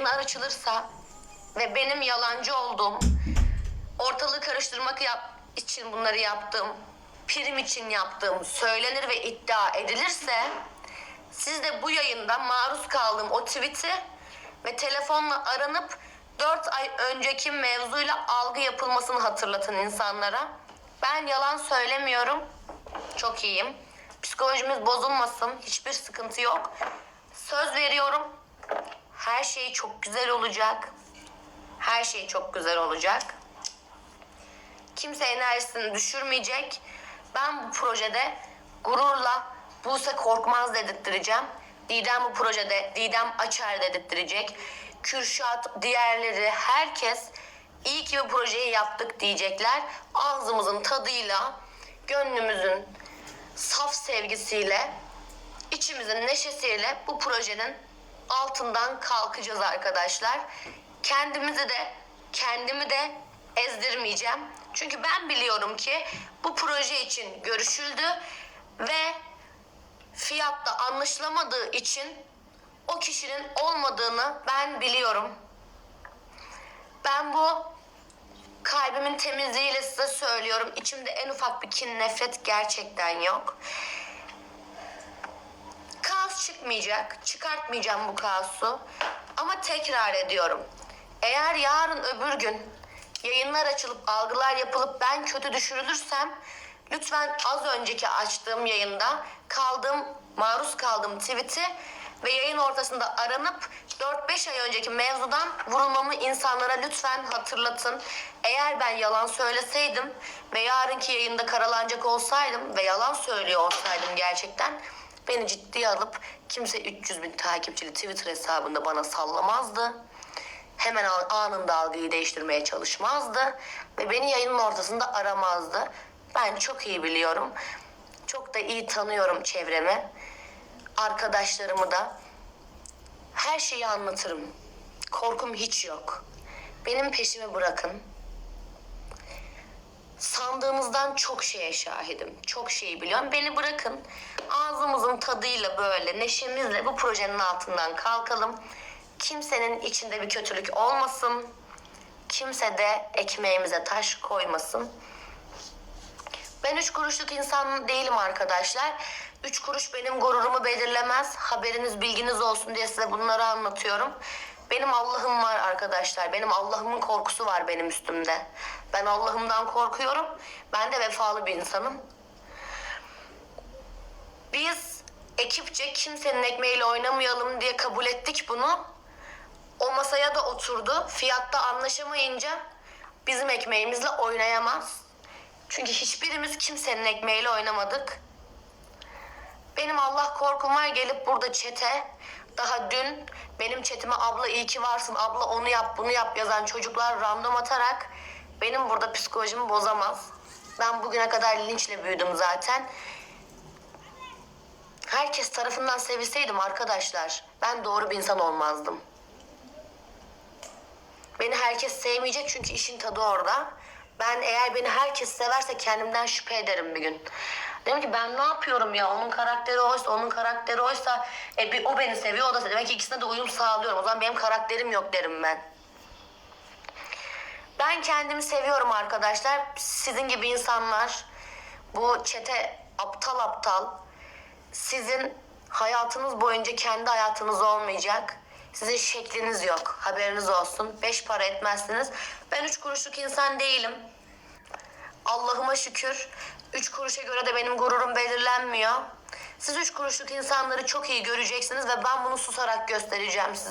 yayınlar açılırsa ve benim yalancı olduğum, ortalığı karıştırmak yap için bunları yaptığım, prim için yaptığım söylenir ve iddia edilirse siz de bu yayında maruz kaldığım o tweet'i ve telefonla aranıp 4 ay önceki mevzuyla algı yapılmasını hatırlatın insanlara. Ben yalan söylemiyorum. Çok iyiyim. Psikolojimiz bozulmasın. Hiçbir sıkıntı yok. Söz veriyorum. Her şey çok güzel olacak. Her şey çok güzel olacak. Kimse enerjisini düşürmeyecek. Ben bu projede gururla Buse Korkmaz dedirttireceğim. Didem bu projede Didem Açar dedirttirecek. Kürşat, diğerleri, herkes iyi ki bu projeyi yaptık diyecekler. Ağzımızın tadıyla, gönlümüzün saf sevgisiyle, içimizin neşesiyle bu projenin altından kalkacağız arkadaşlar. Kendimizi de, kendimi de ezdirmeyeceğim. Çünkü ben biliyorum ki bu proje için görüşüldü ve fiyatta anlaşılamadığı için o kişinin olmadığını ben biliyorum. Ben bu kalbimin temizliğiyle size söylüyorum. İçimde en ufak bir kin, nefret gerçekten yok. Çıkmayacak. Çıkartmayacağım bu kaosu. Ama tekrar ediyorum. Eğer yarın öbür gün yayınlar açılıp algılar yapılıp ben kötü düşürülürsem lütfen az önceki açtığım yayında kaldığım maruz kaldığım tweet'i ve yayın ortasında aranıp 4-5 ay önceki mevzudan vurulmamı insanlara lütfen hatırlatın. Eğer ben yalan söyleseydim ve yarınki yayında karalanacak olsaydım ve yalan söylüyor olsaydım gerçekten beni ciddiye alıp kimse 300 bin takipçili Twitter hesabında bana sallamazdı. Hemen an- anında algıyı değiştirmeye çalışmazdı. Ve beni yayının ortasında aramazdı. Ben çok iyi biliyorum. Çok da iyi tanıyorum çevremi. Arkadaşlarımı da. Her şeyi anlatırım. Korkum hiç yok. Benim peşimi bırakın. Sandığınızdan çok şeye şahidim. Çok şeyi biliyorum. Beni bırakın. Ağzımızın tadıyla böyle neşemizle bu projenin altından kalkalım. Kimsenin içinde bir kötülük olmasın. Kimse de ekmeğimize taş koymasın. Ben üç kuruşluk insan değilim arkadaşlar. Üç kuruş benim gururumu belirlemez. Haberiniz bilginiz olsun diye size bunları anlatıyorum. Benim Allah'ım var arkadaşlar. Benim Allah'ımın korkusu var benim üstümde. Ben Allah'ımdan korkuyorum. Ben de vefalı bir insanım. Biz ekipçe kimsenin ekmeğiyle oynamayalım diye kabul ettik bunu. O masaya da oturdu. Fiyatta anlaşamayınca bizim ekmeğimizle oynayamaz. Çünkü hiçbirimiz kimsenin ekmeğiyle oynamadık. Benim Allah korkum var gelip burada çete daha dün benim çetime abla iyi ki varsın abla onu yap bunu yap yazan çocuklar random atarak benim burada psikolojimi bozamaz. Ben bugüne kadar linçle büyüdüm zaten. Herkes tarafından sevilseydim arkadaşlar ben doğru bir insan olmazdım. Beni herkes sevmeyecek çünkü işin tadı orada. Ben eğer beni herkes severse kendimden şüphe ederim bir gün. Dedim ki ben ne yapıyorum ya onun karakteri oysa onun karakteri oysa e, bir, o beni seviyor o da seviyor. Demek ki ikisine de uyum sağlıyorum. O zaman benim karakterim yok derim ben. Ben kendimi seviyorum arkadaşlar. Sizin gibi insanlar bu çete aptal aptal sizin hayatınız boyunca kendi hayatınız olmayacak. Sizin şekliniz yok. Haberiniz olsun. Beş para etmezsiniz. Ben üç kuruşluk insan değilim. Allah'ıma şükür. Üç kuruşa göre de benim gururum belirlenmiyor. Siz üç kuruşluk insanları çok iyi göreceksiniz ve ben bunu susarak göstereceğim size.